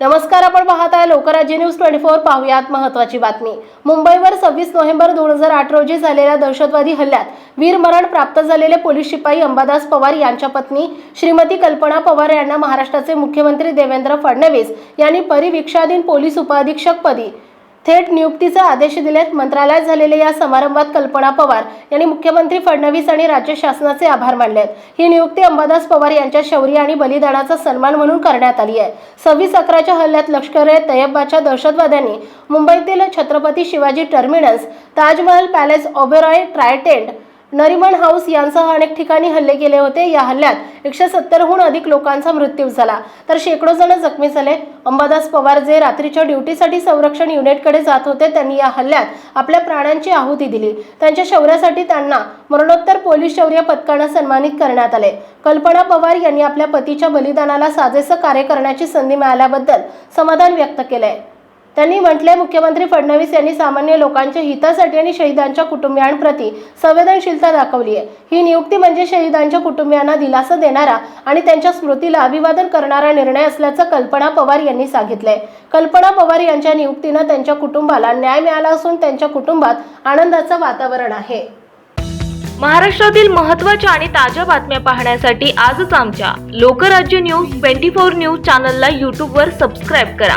नमस्कार आपण पाहत आहे लोकराज्य न्यूज ट्वेंटी फोर. पाहुयात महत्वाची बातमी. मुंबईवर सव्वीस नोव्हेंबर दोन हजार आठ रोजी झालेल्या दहशतवादी हल्ल्यात वीरमरण प्राप्त झालेले पोलीस शिपाई अंबादास पवार यांच्या पत्नी श्रीमती कल्पना पवार यांना महाराष्ट्राचे मुख्यमंत्री देवेंद्र फडणवीस यांनी परिवीक्षाधीन पोलीस उपअधीक्षकपदी थेट नियुक्तीचे आदेश दिलेत. मंत्रालयात झालेल्या या समारंभात कल्पना पवार यांनी मुख्यमंत्री फडणवीस आणि राज्य शासनाचे आभार मानलेत. ही नियुक्ती अंबादास पवार यांच्या शौर्य आणि बलिदानाचा सन्मान म्हणून करण्यात आली आहे. सव्वीस अकराच्या हल्ल्यात लष्कर ए तय्यबाच्या दहशतवाद्यांनी मुंबईतील Chhatrapati Shivaji terminus Taj Mahal palace Oberoi Trident Nariman house यांसह अनेक ठिकाणी हल्ले केले होते. या हल्ल्यात एकशे सत्तरहून अधिक लोकांचा मृत्यू झाला. तर शेकडो जण जखमी झाले. अंबादास पवार जे रात्रीच्या ड्युटीसाठी संरक्षण युनिटकडे जात होते त्यांनी या हल्ल्यात आपल्या प्राण्यांची आहुती दिली. त्यांच्या शौर्यासाठी त्यांना मरणोत्तर पोलीस शौर्य पदकानं सन्मानित करण्यात आले. कल्पना पवार यांनी आपल्या पतीच्या बलिदानाला साजेसं कार्य करण्याची संधी मिळाल्याबद्दल समाधान व्यक्त केलंय. त्यांनी म्हटले मुख्यमंत्री फडणवीस यांनी सामान्य लोकांच्या हितासाठी आणि शहीदांच्या कुटुंबियांप्रती संवेदनशीलता दाखवली आहे. ही नियुक्ती म्हणजे शहीदांच्या कुटुंबियांना दिलासा देणारा आणि त्यांच्या स्मृतीला अभिवादन करणारा निर्णय असल्याचं कल्पना पवार यांनी सांगितलंय. कल्पना पवार यांच्या नियुक्तीनं त्यांच्या कुटुंबाला न्याय मिळाला असून त्यांच्या कुटुंबात आनंदाचं वातावरण आहे. महाराष्ट्रातील महत्त्वाच्या आणि ताज्या बातम्या पाहण्यासाठी आजच आमच्या Lokrajya news twenty four news चॅनलला यूट्यूबवर सबस्क्राईब करा.